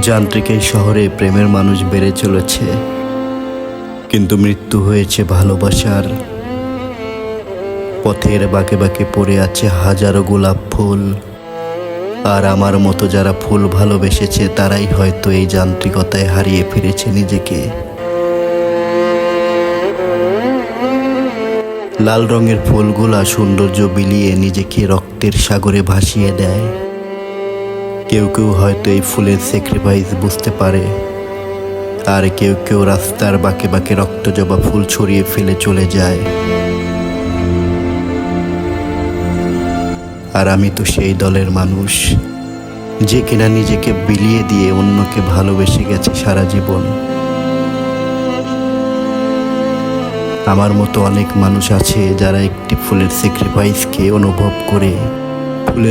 যান্ত্রিক এই শহরে প্রেমের মানুষ বেড়ে চলেছে। কিন্তু মৃত্যু হয়েছে ভালোবাসার। পথের বাঁকে বাঁকে পড়ে আছে হাজারো গোলাপ ফুল। আর আমার মতো যারা ফুল ভালোবেসেছে, তারাই হয়তো এই যান্ত্রিকতায় হারিয়ে ফিরেছে নিজেকে। লাল রঙের ফুলগুলা সৌন্দর্য বিলিয়ে নিজেকে রক্তের সাগরে ভাসিয়ে দেয়। কেউ কেউ হয়তো এই ফুলের স্যাক্রিফাইস বুঝতে পারে। আর কেউ কেউ রাস্তার বাঁকে বাঁকে রক্ত জবা ফুল ছড়িয়ে ফেলে চলে যায়। আর আমি তো সেই দলের মানুষ, যে কিনা নিজেকে বিলিয়ে দিয়ে অন্যকে ভালোবেসে গেছে সারা জীবন। আমার মতো অনেক মানুষ আছে যারা একটি ফুলের স্যাক্রিফাইসকে অনুভব করে।